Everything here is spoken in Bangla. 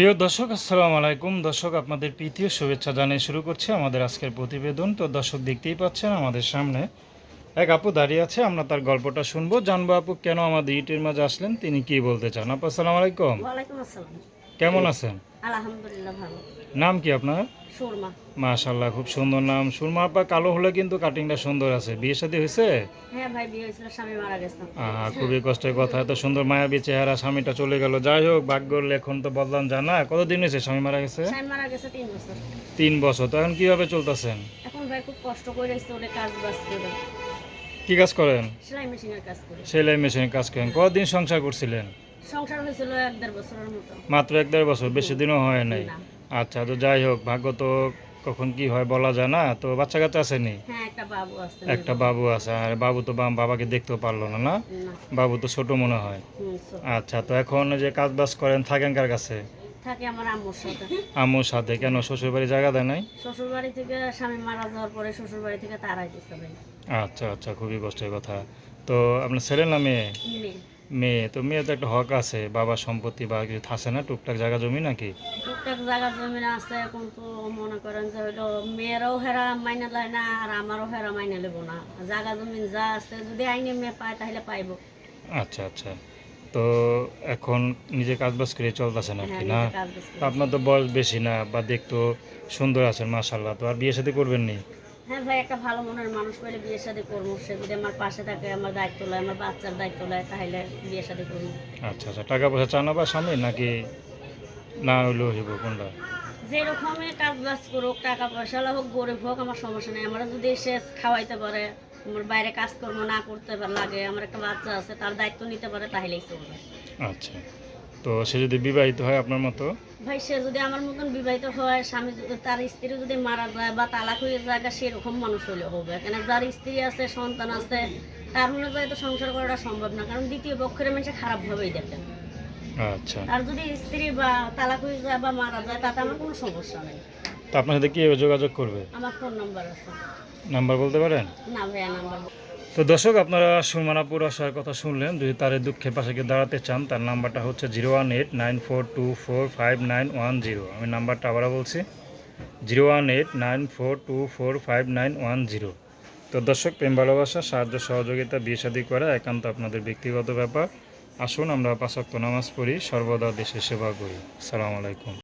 প্রিয় দর্শক আসসালামু আলাইকুম। দর্শক আপনাদের প্রীতীয় শুভেচ্ছা জানিয়ে শুরু করছি আমাদের আজকের প্রতিবেদন। তো দর্শক দেখতেই পাচ্ছেন আমাদের সামনে এক আপু দাঁড়িয়ে আছে। আমরা তার গল্পটা শুনব। জানব আপু কেন আমাদের ইটের মাঝে আসলেন? তিনি কি বলতে চান? আপু আসসালামু আলাইকুম। কেমন আছেন? আলহামদুলিল্লাহ ভালো। নাম কি আপনার? সুরমা। মাশাল্লাহ খুব সুন্দর নাম। সুরমা আপা কালো হলে কিন্তু কাটিংটা সুন্দর আছে। বিয়ে শাদী হয়েছে? হ্যাঁ ভাই বিয়ে হয়েছিল স্বামী মারা গেছে। আহা খুবই কষ্টের কথা। এত সুন্দর মায়াবী চেহারা স্বামীটা চলে গেল। যাই হোক ভাগ্যর লেখন তো বদলাম জানা কতদিন হয়েছে স্বামী মারা গেছে? স্বামী মারা গেছে তিন বছর। তো এখন কীভাবে চলতেছেন? এখন ভাই খুব কষ্ট করে এসে ওরে কাজ বাজ করে। কি কাজ করেন? সেলাই মেশিনের কাজ করে। সেলাই মেশিনের কাজ করেন। কতদিন সংসার করছিলেন? সংসার হয়েছিল এক দেড় বছরের মতো। মাত্র এক দেড় বছর বেশি দিনও হয় নাই? আচ্ছা তো যাই হোক ভাগ্য তো কখন কি হয় বলা যায় না তো বাচ্চা কাচ্চা আসেনি? হ্যাঁ একটা বাবু আসতে একটা বাবু আছে আর বাবু তো বাবাকে দেখতেও পারল না না? না। বাবু তো ছোট মনে হয়। আচ্ছা তো এখন যে কাজ বাজ করেন থাকেন কার কাছে? থাকে আমার আম্মুর সাথে। আম্মুর সাথে কেন শ্বশুর বাড়ি জায়গা দেয় নাই? শ্বশুর বাড়ি থেকে স্বামী মারা যাওয়ার পরে শ্বশুর বাড়ি থেকে তারাই আচ্ছা আচ্ছা খুবই কষ্টের কথা। তো আপনার ছেলের নামে মেয়ে। মেয়ে তো মেয়ে তো একটা হক আছে বাবার সম্পত্তি বা কিছু থাকে না? টুকটাক জায়গা জমি নাকি? টুকটাক জায়গা জমিন আছে এখন তো মনে করেন যে হইল মেয়েরাও হেরা মাইনে লয় না আর আমারও হেরা মাইনে নেব না। জায়গা জমিন যা আছে যদি আইনে মেয়ে পায় তাহলে পাইবো। আচ্ছা আচ্ছা। তো এখন নিজে কাজ বাজ করে চলতেছেন আর হ্যাঁ কি না। আপনার তো বয়স বেশি না বা দেখতো সুন্দর আছেন মাশাল্লাহ তো আর বিয়ে সাথে করবেন নি? হ্যাঁ ভাই একটা ভালো মনের মানুষ পেলে বিয়ে শাদী করব। সে যদি আমার পাশে থাকে আমার দায়িত্ব লয় আমার বাচ্চার দায়িত্ব লয় তাহলে বিয়ে শাদী করব। আচ্ছা আচ্ছা টাকা পয়সা চান বা স্বামী নাকি না হইলেও হইব কোনটা? যেরকমই কাজ বাজ করুক টাকা পয়সা হোক গরিব হোক আমার সমস্যা নেই। আমরা যদি সে খাওয়াইতে পারে আমার বাইরে কাজ কর্ম না করতে লাগে আমার একটা বাচ্চা আছে তার দায়িত্ব নিতে পারে তাহলেই চলবে। আচ্ছা তো সে যদি বিবাহিত হয় আপনার মতো ভাই সে যদি আমার মতন বিবাহিত হয় স্বামী তার স্ত্রী যদি মারা যায় বা তালাক হয়ে যায় সেরকম মানুষ হলে হবে। কেন যার স্ত্রী আছে সন্তান আছে তার অনুযায়ী তো সংসার করাটা সম্ভব না। কারণ দ্বিতীয় পক্ষের মানুষে খারাপভাবেই দেখে। আচ্ছা। আর যদি স্ত্রী বা তালাক হয়ে যায় বা মারা যায় তাতে আমার কোনো সমস্যা নেই। তো আপনার সাথে কীভাবে যোগাযোগ করবে? আমার ফোন নাম্বার আছে। নাম্বার বলতে পারেন? না ভাইয়া নাম্বার তো দর্শক, আপনারা সুমানাপুর আসার কথা শুনলেন। যদি তার দুঃখের পাশে গিয়ে দাঁড়াতে চান, তার নাম্বারটা হচ্ছে zero one eight nine four two four five nine one zero. আমি নাম্বারটা আবারও বলছি, zero one eight nine four two four five nine one zero. তো দর্শক, প্রেম, ভালোবাসা, সাহায্য, সহযোগিতা, বিয়ে শাদী করা একান্ত আপনাদের ব্যক্তিগত ব্যাপার। আসুন, আমরা পাঁচক্ত নামাজ পড়ি, সর্বদা দেশের সেবা করি। আসসালামু আলাইকুম।